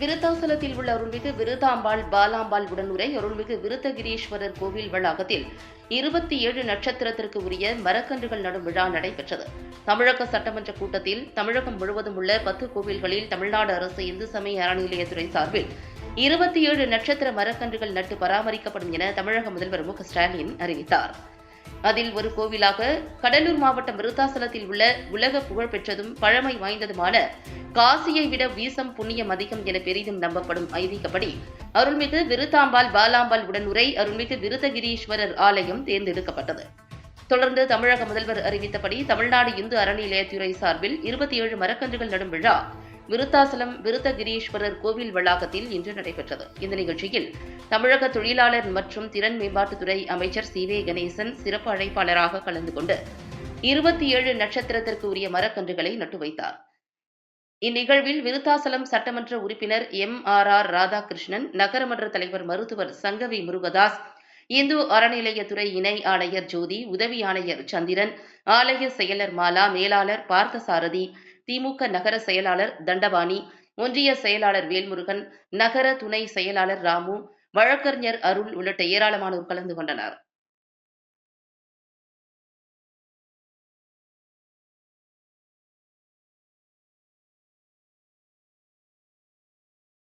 விருத்தாசலத்தில் உள்ள அருள்மிகு விருதாம்பாள் பாலாம்பாள் உடனுரை அருள்மிகு விருத்தகிரீஸ்வரர் கோவில் வளாகத்தில் இருபத்தி ஏழு நட்சத்திரத்திற்கு உரிய மரக்கன்றுகள் நடும் விழா நடைபெற்றது. தமிழக சட்டமன்ற கூட்டத்தில் தமிழகம் முழுவதும் உள்ள பத்து கோவில்களில் தமிழ்நாடு அரசு இந்து சமய அறநிலையத்துறை சார்பில் இருபத்தி ஏழு நட்சத்திர மரக்கன்றுகள் நட்டு பராமரிக்கப்படும் என தமிழக முதல்வர் மு க ஸ்டாலின் அறிவித்தார். அதில் ஒரு கோவிலாக கடலூர் மாவட்டம் விருத்தாசலத்தில் உள்ள உலக புகழ்பெற்றதும் பழமை வாய்ந்ததுமான காசியை விட வீசம் புண்ணியம் அதிகம் என பெரிதும் நம்பப்படும் ஐதீகப்படி அருள்மிகு விருத்தாம்பாள் பாலாம்பாள் உடனுரை அருள்மிகு விருத்தகிரீஸ்வரர் ஆலயம் தேர்ந்தெடுக்கப்பட்டது. தொடர்ந்து தமிழக முதல்வர் அறிவித்தபடி தமிழ்நாடு இந்து அறநிலையத்துறை சார்பில் இருபத்தி ஏழு மரக்கன்றுகள் நடும் விழா விருத்தாசலம் விருத்தகிரீஸ்வரர் கோவில் வளாகத்தில் இன்று நடைபெற்றது. இந்த நிகழ்ச்சியில் தமிழக தொழிலாளர் மற்றும் திறன் மேம்பாட்டுத்துறை அமைச்சர் சி வே கணேசன் சிறப்பு அழைப்பாளராக கலந்து கொண்டு இருபத்தி ஏழு நட்சத்திரத்திற்கு உரிய மரக்கன்றுகளை நட்டு வைத்தார். இந்நிகழ்வில் விருத்தாசலம் சட்டமன்ற உறுப்பினர் எம் ஆர் ஆர் ராதாகிருஷ்ணன் நகரமன்ற தலைவர் மருத்துவர் சங்கவி முருகதாஸ் இந்து அறநிலையத்துறை இணை ஆணையர் ஜோதி உதவி ஆணையர் சந்திரன் ஆலய செயலர் மாலா மேலாளர் பார்த்தசாரதி திமுக நகர செயலாளர் தண்டபாணி ஒன்றிய செயலாளர் வேல்முருகன் நகர துணை செயலாளர் ராமு வழக்கறிஞர் அருள் உள்ளிட்ட ஏராளமானோர் கலந்து கொண்டனர்.